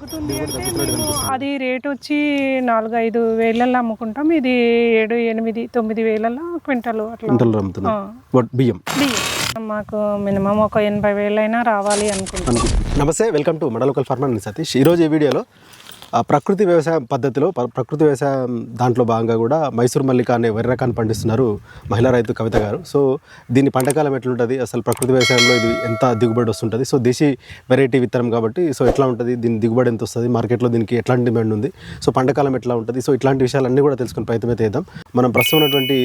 తగ్గుతుంది అంటే మేము అది రేట్ వచ్చి నాలుగు ఐదు వేలల్లో అమ్ముకుంటాం. ఇది ఏడు ఎనిమిది తొమ్మిది వేలల్లో క్వింటల్ అట్లా బియ్యం? బియ్యం. మాకు మినిమం ఒక ఎనభై వేలైనా రావాలి అనుకుంటాం నమస్తే వెల్కమ్ టు మడలోకల్ ఫార్మర్ నేను సతీష్. ఈరోజు ఈ వీడియోలో ప్రకృతి వ్యవసాయం పద్ధతిలో ప్రకృతి వ్యవసాయం దాంట్లో భాగంగా కూడా మైసూర్ మల్లిక అనే వరి రకాన్ని పండిస్తున్నారు మహిళా రైతు కవిత గారు. సో దీని పంటకాలం ఎట్లుంటుంది? అసలు ప్రకృతి వ్యవసాయంలో ఇది ఎంత దిగుబడి వస్తుంటుంది? సో దేశీ వెరైటీ విత్తనం కాబట్టి సో ఎట్లా ఉంటుంది? దీని దిగుబడి ఎంత వస్తుంది? మార్కెట్లో దీనికి ఎట్లాంటి డిమాండ్ ఉంది? సో పంటకాలం ఎట్లా ఉంటుంది? సో ఇట్లాంటి విషయాలన్నీ కూడా తెలుసుకుని ప్రయత్నం అయితే చేద్దాం. మనం ప్రస్తుతం ఉన్నటువంటి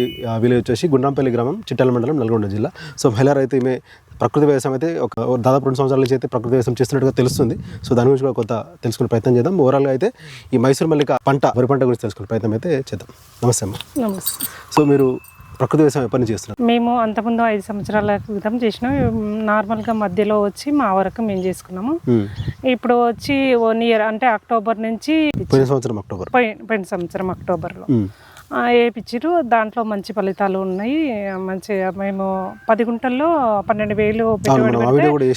విలేజ్ వచ్చేసి గుండ్రాంపల్లి గ్రామం చిట్టాల మండలం నల్గొండ జిల్లా. సో మహిళా రైతు ఈమె ప్రకృతి వ్యవసాయం అయితే ఒక దాదాపు రెండు సంవత్సరాల నుంచి అయితే ప్రకృతి వ్యవసాయం చేస్తున్నట్టుగా తెలుస్తుంది. సో దాని గురించి కూడా కొంత తెలుసుకునే ప్రయత్నం చేద్దాం. ఓవరాల్గా అయితే ఈ మైసూర్ మల్లిక పంట వరి పంట గురించి తెలుసుకునే ప్రయత్నం అయితే చేద్దాం. నమస్తే అమ్మ. నమస్తే. సో మీరు ప్రకృతి వ్యవసాయం ఎప్పటి నుంచి చేస్తున్నారు? మేము అంతకుముందు ఐదు సంవత్సరాల క్రితం చేసినాం. నార్మల్గా మధ్యలో వచ్చి మా వరకు మేము చేసుకున్నాము. మ్మ్. ఇప్పుడు వచ్చి వన్ ఇయర్ అంటే అక్టోబర్ నుంచి పోయిన సంవత్సరం అక్టోబర్ పోయి- పోయిన సంవత్సరం అక్టోబర్లో వేయించారు దాంట్లో మంచి ఫలితాలు ఉన్నాయి. మంచిగా మేము పది గుంటల్లో పన్నెండు వేలు పెట్టుబడి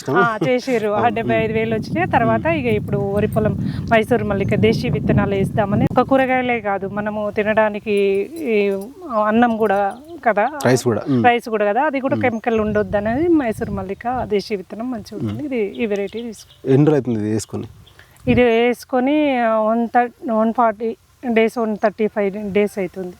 ఆ డెబ్బై ఐదు వేలు వచ్చినాయి. తర్వాత ఇక ఇప్పుడు వరి పొలం మైసూరు మల్లిక దేశీ విత్తనాలు వేస్తామని ఒక కూరగాయలే కాదు. మనము తినడానికి ఈ అన్నం కూడా కదా? రైస్ కూడా. రైస్ కూడా కదా? అది కూడా కెమికల్ ఉండొద్దు అనేది మైసూరు మల్లిక దేశీ విత్తనం మంచిగా ఉంటుంది. ఇది ఈ వెరైటీ తీసుకు ఎన్ని అవుతుంది ఇది వేసుకొని? ఇది వేసుకొని one thirty one forty days one thirty five days అవుతుంది.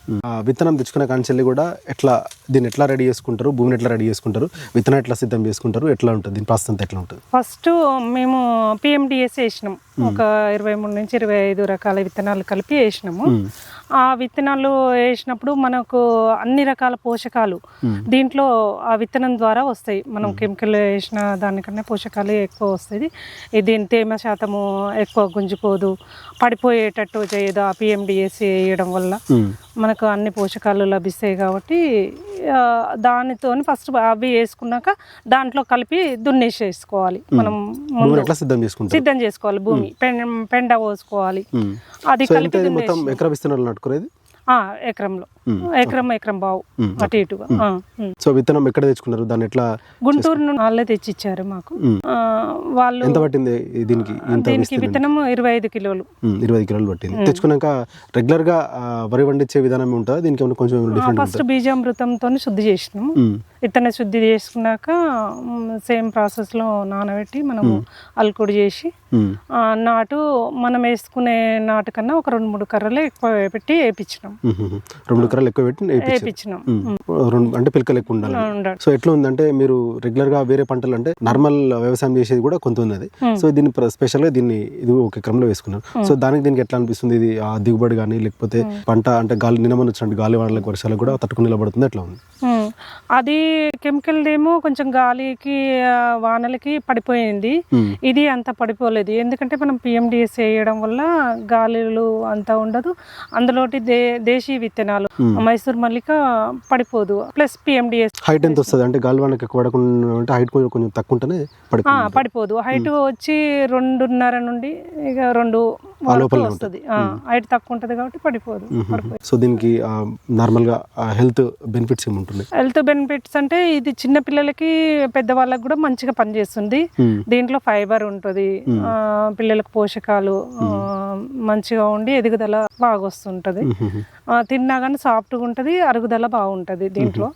విత్తనం తెచ్చుకున్న కాంచెల్లి కూడా ఎట్లా దీన్ని ఎట్లా రెడీ చేసుకుంటారు? భూమిని ఎట్లా రెడీ చేసుకుంటారు? విత్తనం ఎట్లా సిద్ధం చేసుకుంటారు? ఎట్లా ఉంటుంది? దీని ప్రాసెస్ అంతా ఎట్లా ఉంటుంది? ఫస్ట్ మేము పిఎండిఎస్ వేసినాం. ఒక ఇరవై మూడు నుంచి ఇరవై ఐదు రకాల విత్తనాలు కలిపి వేసినాము. ఆ విత్తనాలు వేసినప్పుడు మనకు అన్ని రకాల పోషకాలు దీంట్లో ఆ విత్తనం ద్వారా వస్తాయి. మనం కెమికల్ వేసిన దానికన్నా పోషకాలు ఎక్కువ వస్తుంది ఇది దీని తేమ శాతము ఎక్కువ గుంజుకోదు పడిపోయేటట్టు చేయదు ఆ పిఎండిఎస్ వేయడం వల్ల. మనకు అన్ని పోషకాలు లభిస్తాయి కాబట్టి దానితో ఫస్ట్ అవి వేసుకున్నాక దాంట్లో కలిపి దున్నేసేసుకోవాలి. మనం ముందు సిద్ధం సిద్ధం చేసుకోవాలి భూమి పెండ పెండ పోసుకోవాలి. అది కలిపి ఎకరా నాటుకునేది ఎకరంలో. ఎకరం ఎకరం బావు. అటు ఇటుగా. సో విత్తనం ఎక్కడ తెచ్చుకున్నారు? దాన్ని ఎట్లా గుంటూరు నుండి వాళ్ళే తెచ్చిచ్చారు మాకు. మ్మ్. ఆ, వాళ్ళు ఎంత పట్టింది దీనికి? దీనికి? విత్తనం ఇరవై ఐదు కిలోలు. ఇరవై కిలోలు పట్టింది. తెచ్చుకున్నాక రెగ్యులర్గా వరి వండించే విధానం ఉంటుందా దీనికి కొంచెం ఫస్ట్ బీజామృతంతో శుద్ధి చేసినాము విత్తన శుద్ధి చేసుకున్నాక సేమ్ ప్రాసెస్లో నానబెట్టి మనము అల్కుడు చేసి ఆ, నాటు మనం వేసుకునే నాటు కన్నా ఒక రెండు మూడు కర్రలు ఎక్కువ పెట్టి వేపించినాం. రెండు ఎకరాలు ఎక్కువ పెట్టి. రెండు అంటే పిలకలు ఎక్కువ ఉండాలి. సో ఎట్లా ఉందంటే మీరు రెగ్యులర్గా వేరే పంటలు అంటే నార్మల్ వ్యవసాయం చేసేది కూడా కొంత ఉన్నది. సో దీన్ని స్పెషల్గా దీన్ని ఇది ఒక ఎకరంలో వేసుకున్నారు. సో దానికి దీనికి ఎట్లా అనిపిస్తుంది? ఇది ఆ దిగుబడి కానీ లేకపోతే పంట అంటే గాలి నినమని వచ్చినట్టు గాలి వాడలకు వర్షాలకు కూడా తట్టుకుని నిలబడుతుంది ఎట్లా ఉంది. అది కెమికల్ ఏమో కొంచెం గాలికి వానలకి పడిపోయింది. ఇది అంత పడిపోలేదు. ఎందుకంటే మనం పిఎండిఎస్ వేయడం వల్ల గాలిలు అంత ఉండదు. అందులోటి దే దేశీ విత్తనాలు మైసూర్ మల్లిక పడిపోదు. ప్లస్ పిఎండిఎస్ హైట్ ఎంత వస్తుంది? అంటే గాలి వానకి పడకుండా హైట్ కొంచెం తక్కువ ఉంటేనే పడిపోదు. హైట్ వచ్చి రెండున్నర నుండి ఇక రెండు వస్తుంది. హైట్ తక్కువ ఉంటది కాబట్టి పడిపోదు. సో దీనికి నార్మల్గా హెల్త్ బెనిఫిట్స్ ఏమి ఉంటున్నాయి హెల్త్ బెనిఫిట్స్ అంటే ఇది చిన్న పిల్లలకి పెద్దవాళ్ళకి కూడా మంచిగా పనిచేస్తుంది. దీంట్లో ఫైబర్ ఉంటుంది. పిల్లలకు పోషకాలు మంచిగా ఉండి ఎదుగుదల బాగా వస్తుంటది తిన్నా కానీ సాఫ్ట్గా ఉంటుంది అరుగుదల బాగుంటది దీంట్లో.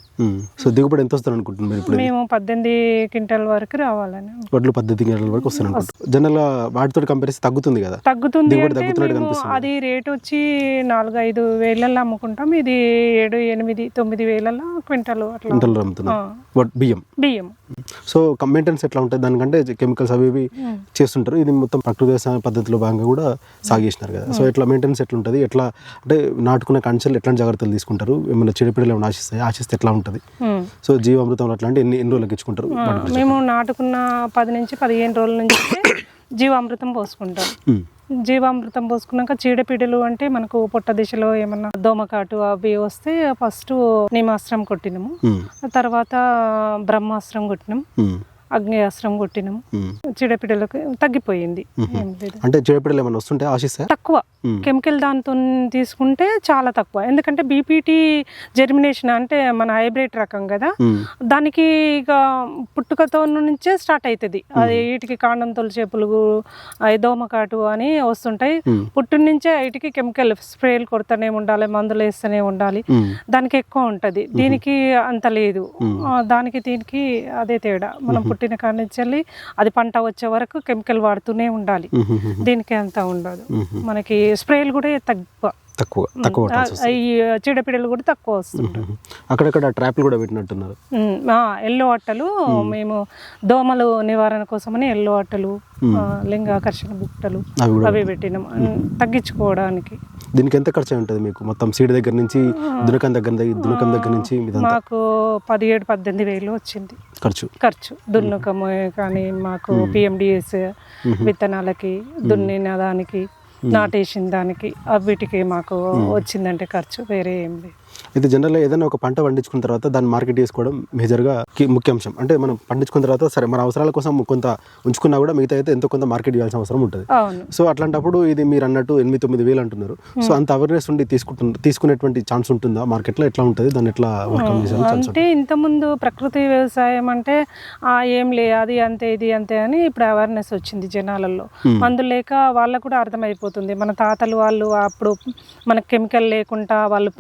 సో దిగుబడి ఎంత వస్తుంది అనుకుంటున్నారు మేము పద్దెనిమిది క్వింటల్ వరకు రావాలని. వడ్లు పద్ధతి గంటల వరకు అనుకుంటున్నారు. జనరల్ వాటితో కంపేర్ తగ్గుతుంది కదా? తగ్గుతుంది. అది రేట్ వచ్చి నాలుగు ఐదు వేలల్లో అమ్ముకుంటాం. ఇది ఏడు ఎనిమిది తొమ్మిది వేలల్లో క్వింటల్ అట్లా క్వింటల్ అమ్ముతున్నారు. బట్ బియ్యం? బియ్యం. సో మెయింటెనెన్స్ ఎట్లా ఉంటుంది? దానికంటే కెమికల్స్ అవి ఇవి చేస్తుంటారు. ఇది మొత్తం ప్రకృతి వ్యవసాయ పద్ధతిలో భాగంగా కూడా సాగు చేసినారు కదా. సో ఎట్లా మెయింటెనెన్స్ ఎట్లా ఉంటుంది? ఎట్లా అంటే నాటుకున్న కంచెలు ఎట్లాంటి జాగ్రత్తలు తీసుకుంటారు? ఏమైనా చెడిపిడలు ఏమైనా ఆశిస్తాయి? ఆశిస్తే ఎట్లా ఉంటుంది. సో జీవామృతం అట్లాంటి ఎన్ని ఎన్ని రోజులకి ఇచ్చుకుంటారు? మేము నాటుకున్న పది నుంచి పదిహేను రోజుల నుంచి జీవామృతం పోసుకుంటాం. జీవామృతం పోసుకున్నాక చీడపీడలు అంటే మనకు పొట్ట దిశలో ఏమన్నా దోమకాటు అవి వస్తే ఫస్ట్ నిమాస్త్రం కొట్టినాము. తర్వాత బ్రహ్మాస్త్రం కొట్టినాం మ్మ్. అగ్నేయాస్త్రం కొట్టినాము. చీడపీడలకు తగ్గిపోయింది. అంటే చెడిపిడలు ఏమైనా వస్తుంటే ఆశిస్తాయి తక్కువ. కెమికల్ దాంతో తీసుకుంటే చాలా తక్కువ. ఎందుకంటే బీపీటీ జెర్మినేషన్ అంటే మన హైబ్రిడ్ రకం కదా. దానికి ఇక పుట్టుకతో నుంచే స్టార్ట్ అవుతుంది అది వీటికి కాండం తొలిచే పులుగు అది దోమకాటు అని వస్తుంటాయి. పుట్టు నుంచే వీటికి కెమికల్ స్ప్రేలు కొడుతూనే ఉండాలి మందులు వేస్తూనే ఉండాలి. దానికి ఎక్కువ ఉంటది. దీనికి అంత లేదు. దానికి దీనికి అదే తేడా. మనం పుట్టిన కాడి నుంచి వెళ్ళి అది పంట వచ్చే వరకు కెమికల్ వాడుతూనే ఉండాలి. దీనికి అంత ఉండదు. మనకి స్ప్రేలు కూడా తక్కువ తక్కువ తక్కువ ఈ చీడపీడలు కూడా తక్కువ వస్తుంటాయి. అక్కడక్కడ ట్రాప్లు కూడా పెట్టినట్టున్నారు. ఎల్లో అట్టలు మేము దోమలు నివారణ కోసమని ఎల్లో అట్టలు లింగాకర్షణ బుట్టలు అవి పెట్టినాం తగ్గించుకోవడానికి. దీనికి ఎంత ఖర్చు ఉంటుంది మీకు? మొత్తం సీడ్ దగ్గర నుంచి దునకం దగ్గర దునకం దగ్గర నుంచి మాకు పదిహేడు పద్దెనిమిది వేలు వచ్చింది. ఖర్చు. ఖర్చు. దున్నకము కానీ మాకు పిఎండిఎస్ విత్తనాలకి దున్నిన దానికి నాటేసిన దానికి వీటికి మాకు వచ్చిందంటే ఖర్చు వేరే ఏం లేదు. అయితే జనరల్గా ఏదైనా ఒక పంట పండించుకున్న తర్వాత దాన్ని మార్కెట్ చేసుకోవడం మేజర్గా కి- ముఖ్య అంశం. అంటే మనం పండించుకున్న తర్వాత సరే మన అవసరాల కోసం కొంత ఉంచుకున్నా కూడా మిగతా అయితే ఎంతో కొంత మార్కెట్ చేయాల్సిన అవసరం ఉంటుంది. సో అట్లాంటప్పుడు ఇది మీరు అన్నట్టు ఎనిమిది తొమ్మిది వేలు అంటున్నారు. సో అంత అవేర్నెస్ ఉండి తీసుకుంటు తీసుకునేటువంటి ఛాన్స్ ఉంటుందా? మార్కెట్లో ఎట్లా ఉంటుంది? దాన్ని ఎట్లా వర్కౌట్ చేసే ఛాన్స్ అంటే ఇంతకుముందు ప్రకృతి వ్యవసాయం అంటే ఆ ఏం లే అది అంతే ఇది అంతే అని ఇప్పుడు అవేర్నెస్ వచ్చింది జనాలలో. మందులు లేక వాళ్ళకు కూడా అర్థమైపోతుంది. మన తాతలు వాళ్ళు అప్పుడు మన కెమికల్ లేకుండా వాళ్ళు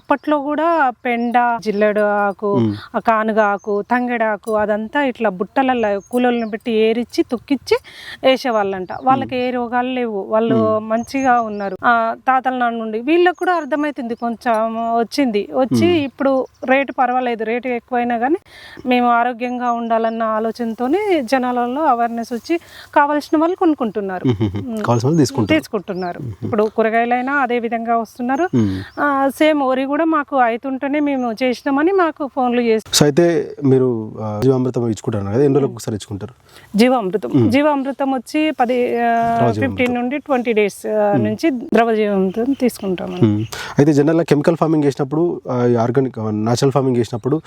అప్పట్లో కూడా పెండ జిల్లెడు ఆకు ఆ కానుగ ఆకు తంగెడ ఆకు అదంతా ఇట్లా బుట్టలలో కూలర్లను పెట్టి ఏరిచ్చి తొక్కిచ్చి వేసేవాళ్ళంట. వాళ్ళకి ఏ రోగాలు లేవు. వాళ్ళు మంచిగా ఉన్నారు. ఆ తాతల నాన్న నుండి వీళ్ళకి కూడా అర్థమవుతుంది కొంచెం వచ్చింది. వచ్చి ఇప్పుడు రేటు పర్వాలేదు. రేటు ఎక్కువైనా కానీ మేము ఆరోగ్యంగా ఉండాలన్న ఆలోచనతోనే జనాలలో అవేర్నెస్ వచ్చి కావాల్సిన వాళ్ళు కొనుక్కుంటున్నారు. తీసుకుంటున్నారు. ఇప్పుడు కూరగాయలైనా అదే విధంగా వస్తున్నారు. సేమ్ వరి కూడా మాకు అవుతుంటేనే మేము చేసినామని మాకు ఫోన్లు చేసి సో అయితే మీరు జీవామృతం ఇచ్చుకుంటారు కదా ఎన్ని రోజులకు ఒకసారి ఇచ్చుకుంటారు? జీవామృతం. జీవామృతం వచ్చి పది ఫిఫ్టీన్ నుండి ట్వంటీ డేస్ నుంచి ద్రవ జీవామృతం తీసుకుంటాం. అయితే జనరల్గా కెమికల్ ఫార్మింగ్ చేసినప్పుడు ఆర్గానిక్ న్యాచురల్ ఫార్మింగ్ చేసినప్పుడు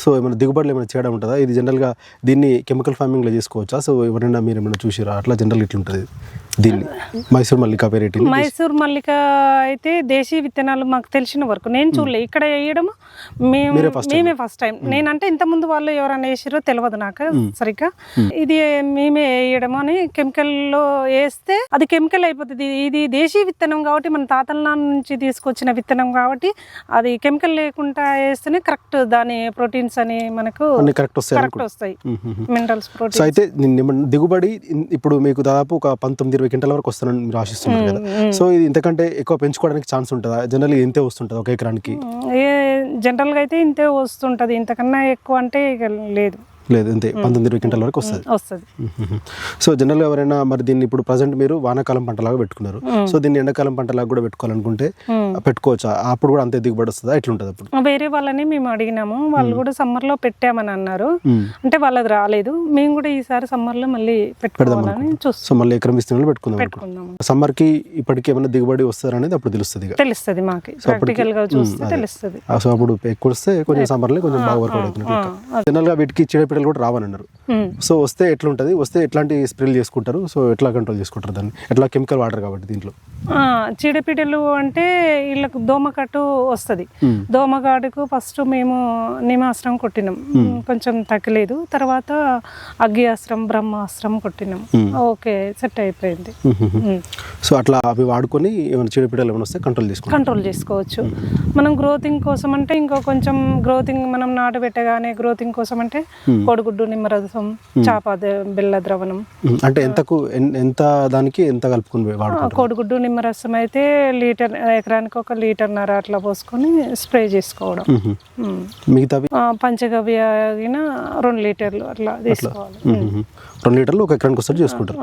సో ఏమైనా దిగుబడులు ఏమైనా చేయడం ఉంటుందా? ఇది జనరల్గా దీన్ని కెమికల్ ఫార్మింగ్లో చేసుకోవచ్చా? సో ఎవరైనా మీరు ఏమైనా చూసిరా? అట్లా జనరల్ ఇట్లుంటుంది దీన్ని. మైసూర్ మల్లికా వెరైటీ మైసూర్ మల్లిక అయితే దేశీ విత్తనాలు మాకు తెలిసిన వరకు నేను చూడలే. ఇక్కడ వేయడం మేము మేమే ఫస్ట్ టైం నేనంటే ఇంత ముందు వాళ్ళు ఎవరైనా వేసారో తెలియదు నాకు సరిగ్గా. ఇది మేమే వేయడం అని కెమికల్లో వేస్తే అది కెమికల్ అయిపోతుంది. ఇది దేశీ విత్తనం కాబట్టి మన తాతల నుంచి తీసుకొచ్చిన విత్తనం కాబట్టి అది కెమికల్ లేకుండా వేస్తేనే కరెక్ట్ దాని ప్రోటీన్స్ అని మనకు కరెక్ట్ వస్తాయి కరెక్ట్ వస్తాయి. మ్మ్. మినరల్స్ సో ప్రోటీన్ అయితే దిగుబడి ఇప్పుడు మీకు దాదాపు ఒక పంతొమ్మిది ఇరవై క్వింటల వరకు వస్తారని మీరు ఆశిస్తున్నారు కదా. సో ఇది ఇంతకంటే ఎక్కువ పెంచుకోవడానికి ఛాన్స్ ఉంటుందా? జనరల్ ఇంతే వస్తుంటుంది ఒక ఎకరానికి. ఏ జనరల్గా అయితే ఇంతే వస్తుంటుంది. ఇంతకన్నా ఎక్కువ అంటే ఇక లేదు. లేదు అంతే పంతొమ్మిది ఇరవై క్వింటల వరకు వస్తుంది. వస్తుంది. సో జనరల్గా ఎవరైనా మరి దీన్ని ఇప్పుడు ప్రజెంట్ మీరు వానాకాలం పంటలాగా పెట్టుకున్నారు. సో దీన్ని ఎండాకాలం పంటలాగా కూడా పెట్టుకోవాలనుకుంటే పెట్టుకోవచ్చా? అప్పుడు కూడా అంతే దిగుబడి వస్తుందా? ఎట్లుంటుంది అప్పుడు? వేరే వాళ్ళని మేము అడిగినాము. వాళ్ళు కూడా summer లో పెట్టామని అన్నారు. అంటే వాళ్ళది రాలేదు. మేము కూడా ఈసారి summer లో మళ్ళీ పెట్టుకోవాలని చూస్తాం సో మళ్ళీ ఎకరం ఇస్తున్న పెట్టుకుందాం పెట్టుకుందాం సమ్మర్కి ఇప్పటికి ఏమైనా దిగుబడి వస్తారనేది అప్పుడు తెలుస్తుంది తెలుస్తుంది మాకు. ప్రాక్టికల్గా చూస్తే తెలుస్తుంది. సో అప్పుడు ఎక్కువ వస్తే కొంచెం సమ్మర్లో కొంచెం బాగా వర్క్ అవుతుంది. జనరల్గా వీటికి చీడపీడలు కూడా రావనన్నారు. సో వస్తే ఎట్లుంటుంది? వస్తే ఎట్లాంటి స్ప్రేలు చేసుకుంటారు? సో ఎట్లా కంట్రోల్ చేసుకుంటారు దాన్ని? ఎట్లా కెమికల్ వాటర్ కాబట్టి దీంట్లో? చీడపీడలు అంటే వీళ్ళకు దోమకట్టు వస్తుంది. దోమగాడుకు ఫస్ట్ మేము నిమాస్త్రం కొట్టినాం. కొంచెం తగ్గలేదు. తర్వాత అగ్గియాస్త్రం బ్రహ్మాస్త్రం కొట్టినాం. ఓకే సెట్ అయిపోయింది. సో అట్లా అవి వాడుకొని ఏమైనా చీడపీడలు ఏమైనా వస్తే కంట్రోల్ చేసుకుంటారు. కంట్రోల్ చేసుకోవచ్చు. మనం గ్రోతింగ్ కోసం అంటే ఇంకో కొంచెం గ్రోతింగ్ మనం నాటు పెట్టగానే గ్రోతింగ్ కోసం అంటే కోడిగుడ్డు నిమ్మరసం చాప బెల్ల ద్రవణం. అంటే ఎంతకు ఎంత దానికి ఎంత కలుపుకొని కోడిగుడ్డు నిమ్మరసం అయితే లీటర్ ఎకరానికి ఒక లీటర్న్నర అట్లా పోసుకొని స్ప్రే చేసుకోవడం. ఆ, పంచగవ్య అయిన రెండు లీటర్లు అట్లా తీసుకోవాలి. రెండు లీటర్లు ఒక ఎకరానికి వస్తారు చేసుకుంటారు.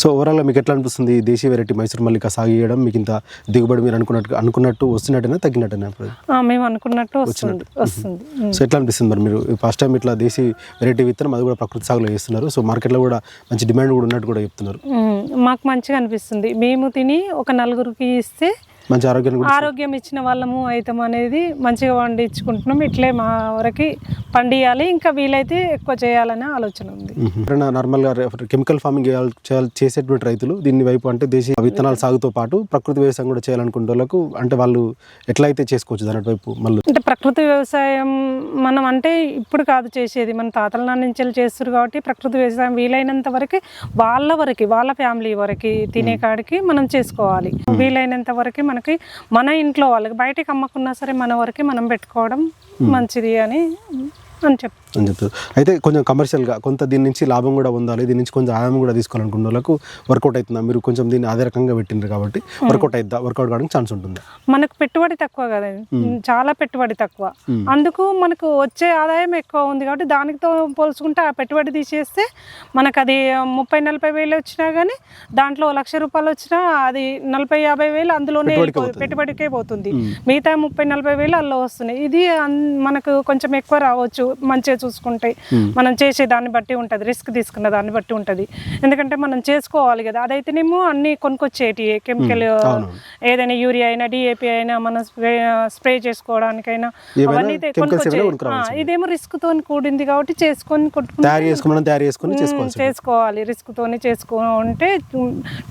సో ఓవరాల్గా మీకు ఎట్లా అనిపిస్తుంది దేశీ వెరైటీ మైసూర్ మల్లిక సాగు చేయడం? మీకు ఇంత దిగుబడి మీరు అనుకున్నట్టు అనుకున్నట్టు వస్తున్నట్టేనా తగ్గినట్టేనా మేము అనుకున్నట్టు వస్తుంది. వస్తుంది. సో ఎట్లా అనిపిస్తుంది మరి మీరు? ఫస్ట్ టైం ఇట్లా దేశీ వెరైటీ విత్తనం అది కూడా ప్రకృతి సాగులో చేస్తున్నారు. సో మార్కెట్లో కూడా మంచి డిమాండ్ కూడా ఉన్నట్టు కూడా చెప్తున్నారు. మాకు మంచిగా అనిపిస్తుంది. మేము తిని ఒక నలుగురికి ఇస్తే మంచి ఆరోగ్యాన్ని కూడా ఆరోగ్యం ఇచ్చిన వాళ్ళము అవుతాం అనేది మంచిగా పండించుకుంటున్నాం ఇట్లే మా వరకు పండియాలి. ఇంకా వీలైతే ఎక్కువ చేయాలనే ఆలోచన ఉంది. ఎవరైనా నార్మల్గా కెమికల్ ఫార్మింగ్ చేసేటువంటి రైతులు దీని వైపు అంటే దేశీయ విత్తనాల సాగుతో పాటు ప్రకృతి వ్యవసాయం కూడా చేయాలనుకునే వాళ్ళకు అంటే వాళ్ళు ఎట్లా అయితే చేసుకోవచ్చు దాని వైపు మళ్ళీ? అంటే ప్రకృతి వ్యవసాయం మనం అంటే ఇప్పుడు కాదు చేసేది. మన తాతల నాన్న నుంచి చేస్తారు కాబట్టి ప్రకృతి వ్యవసాయం వీలైనంత వరకు వాళ్ళ వరకు వాళ్ళ ఫ్యామిలీ వరకు తినే కాడికి మనం చేసుకోవాలి. వీలైనంత వరకు మనకి మన ఇంట్లో వాళ్ళకి బయటకి అమ్మకున్నా సరే మన వరకు మనం పెట్టుకోవడం మంచిది అని అని చెప్ అని చెప్తారు. అయితే కొంచెం కమర్షియల్గా కొంత దీని నుంచి లాభం కూడా పొందాలి దీని నుంచి కొంచెం ఆదాయం కూడా తీసుకోవాలనుకున్న వాళ్ళకు వర్కౌట్ అవుతుందా? మీరు కొంచెం దీన్ని అదే రకంగా పెట్టిండ్రు కాబట్టి వర్కౌట్ అవుతుందా వర్కౌట్ కావడానికి ఛాన్స్ ఉంటుందా? మనకు పెట్టుబడి తక్కువ కదా చాలా పెట్టుబడి తక్కువ. అందుకు మనకు వచ్చే ఆదాయం ఎక్కువ ఉంది కాబట్టి దానితో పోల్చుకుంటే ఆ పెట్టుబడి తీసేస్తే మనకు అది ముప్పై నలభై వేలు వచ్చినా కానీ దాంట్లో లక్ష రూపాయలు వచ్చినా అది నలభై యాభై వేలు అందులోనే పెట్టుబడికే పోతుంది. పోతుంది. మిగతా ముప్పై నలభై వేలు అందులో వస్తున్నాయి. ఇది మనకు కొంచెం ఎక్కువ రావచ్చు. మంచిగా చూసుకుంటే మనం చేసే దాన్ని బట్టి ఉంటుంది రిస్క్ తీసుకున్న దాన్ని బట్టి ఉంటుంది. ఎందుకంటే మనం చేసుకోవాలి కదా అదైతేనేమో అన్ని కొనుక్కొచ్చేటి కెమికల్ ఏదైనా యూరియా అయినా డిఏపి అయినా మనం స్ప్రే స్ప్రే చేసుకోవడానికైనా అవన్నీ తె- కొనుక్కొచ్చే- ఇదేమో రిస్క్ తోని కూడింది కాబట్టి చేసుకొని తయారు. చేసుకోవాలి రిస్క్ తోని చేసుకుంటే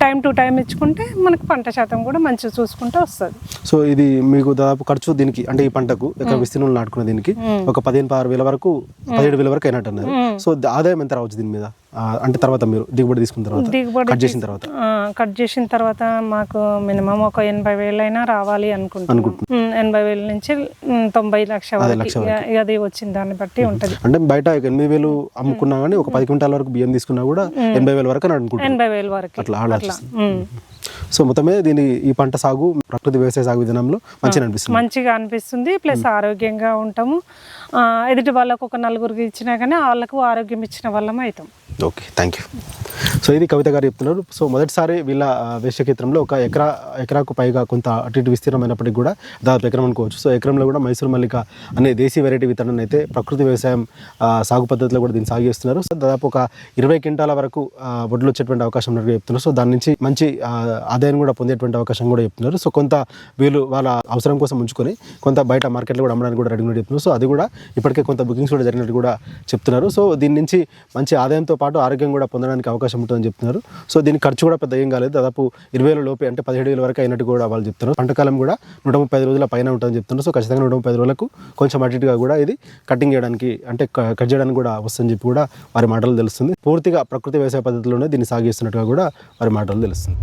టైం టు టైం ఇచ్చుకుంటే మనకు పంట శాతం కూడా మంచిగా చూసుకుంటే వస్తుంది. సో ఇది మీకు దాదాపు ఖర్చు దీనికి అంటే ఈ పంటకు ఎక్కడ విస్తీర్ణంలో నాటుకున్న దీనికి ఒక పదిహేను పదహారు వేల వరకు పదిహేడు వేల వరకు అయినట్టు అన్నారు. సో ఆదాయం ఎంత రావచ్చు దీని మీద? అంటే తర్వాత మీరు దిగుబడి తీసుకున్న తర్వాత దిగుబడి కట్ చేసిన తర్వాత. కట్ చేసిన తర్వాత మాకు మినిమం ఒక ఎనభై వేలైనా రావాలి అనుకుంటున్నాం. ఎనభై వేల నుంచి తొంభై లక్ష వరకు ఇక- ఇక అది వచ్చిన దాన్ని బట్టి ఉంటది. అంటే బయట ఎనిమిది వేలు అమ్ముకున్నా కానీ ఒక పది క్వింటాల వరకు బియ్యం తీసుకున్నా కూడా ఎనభై వేల వరకు ఎనభై వేల వరకు. అట్లా. సో మొత్తమే దీని ఈ పంట సాగు ప్రకృతి వ్యవసాయ సాగు విధానంలో మంచిగా అనిపిస్తుంది. మంచిగా అనిపిస్తుంది ప్లస్ ఆరోగ్యంగా ఉంటాము. ఎదుటి వాళ్ళకు ఒక నలుగురికి ఇచ్చినా కానీ వాళ్ళకు ఆరోగ్యం ఇచ్చిన వాళ్ళం అవుతాం ఓకే థ్యాంక్ యూ. సో ఇది కవిత గారు చెప్తున్నారు. సో మొదటిసారి వీళ్ళ ఆ, వేశ్య క్షేత్రంలో ఒక ఎకరా ఎకరాకు పైగా కొంత అటు ఇటు విస్తీర్ణమైనప్పటికీ కూడా దాదాపు ఎకరం అనుకోవచ్చు. సో ఎకరంలో కూడా మైసూర్ మల్లిక అనే దేశీ వెరైటీ విత్తనాన్ని అయితే ప్రకృతి వ్యవసాయం సాగు పద్ధతిలో కూడా దీన్ని సాగు చేస్తున్నారు. సో దాదాపు ఒక ఇరవై క్వింటాల వరకు వడ్లు వచ్చేటువంటి అవకాశం ఉన్నట్టుగా చెప్తున్నారు. సో దాని నుంచి మంచి ఆదాయం కూడా పొందేటువంటి అవకాశం కూడా చెప్తున్నారు. సో కొంత వీళ్ళు వాళ్ళ అవసరం కోసం ఉంచుకొని కొంత బయట మార్కెట్లో కూడా అమ్మడానికి కూడా రెడీ చెప్తున్నారు. సో అది కూడా ఇప్పటికే కొంత బుకింగ్స్ కూడా జరిగినట్టు కూడా చెప్తున్నారు. సో దీని నుంచి మంచి ఆదాయంతో పాటు ఆరోగ్యం కూడా పొందడానికి అవకాశం ఉంటుందని చెప్తున్నారు. సో దీని ఖర్చు కూడా పెద్ద ఏం కాలేదు. దాదాపు ఇరవై వేల లోపే అంటే పదిహేడు వేల వరకు అయినట్టు కూడా వాళ్ళు చెప్తున్నారు. పంటకాలం కూడా నూట ముప్పై ఐదు రోజుల పైన ఉంటుందని చెప్తున్నారు. సో ఖచ్చితంగా నూట ముప్పై ఐదు రోజులకు కొంచెం అటుగా కూడా ఇది కటింగ్ చేయడానికి అంటే క- కట్ చేయడానికి కూడా వస్తుందని చెప్పి కూడా వారి మాటలు తెలుస్తుంది. పూర్తిగా ప్రకృతి వ్యవసాయ పద్ధతిలోనే దీన్ని సాగిస్తున్నట్టుగా కూడా వారి మాటలు తెలుస్తుంది.